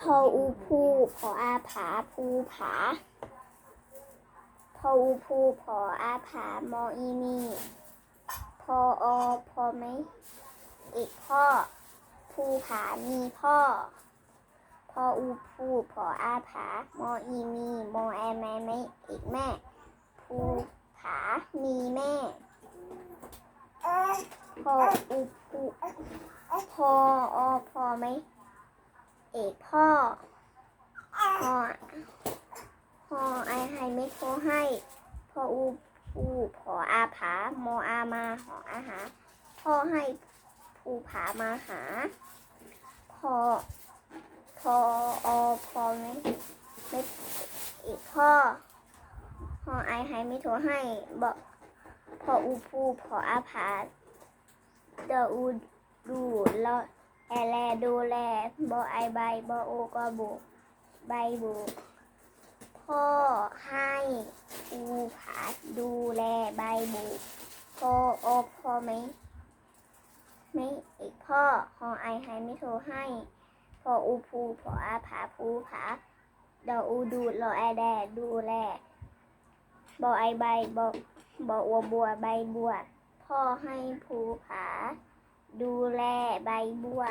พออูพูพออาผาภูผาพออูพูพออาผามออีมีพออพอไหมอีกพ่อภูผามีพ่อ พออูพูพออาผามออีมีมอแอแม่ไม่อีกแม่ภูผามีแม่พออูพูพออพอ อกพ่อพอพอไอให้ไม่โทรให้พออูปูพออาผาโมอามาหออาหา พ่อให้ภูผามาหา พอพออพอไม่ไม่อีกพ่อพอไอให้ไม่โทรให้บอกพออูปูพออาผาเดอูดูแล้ว แอแลดูแลบอไอใบบอโอก็บุใบบุพ่อให้อูผาดูแลใบบุพอโอพอไหมไม่อีกพ่อพอไอให้ไม่โทรให้พออูภูพออาผาภูผาดออูดูรอแอแดดูแลบอไอใบบอบออัวบัวใบบัวพ่อให้ภูผา ดูแลใบบัว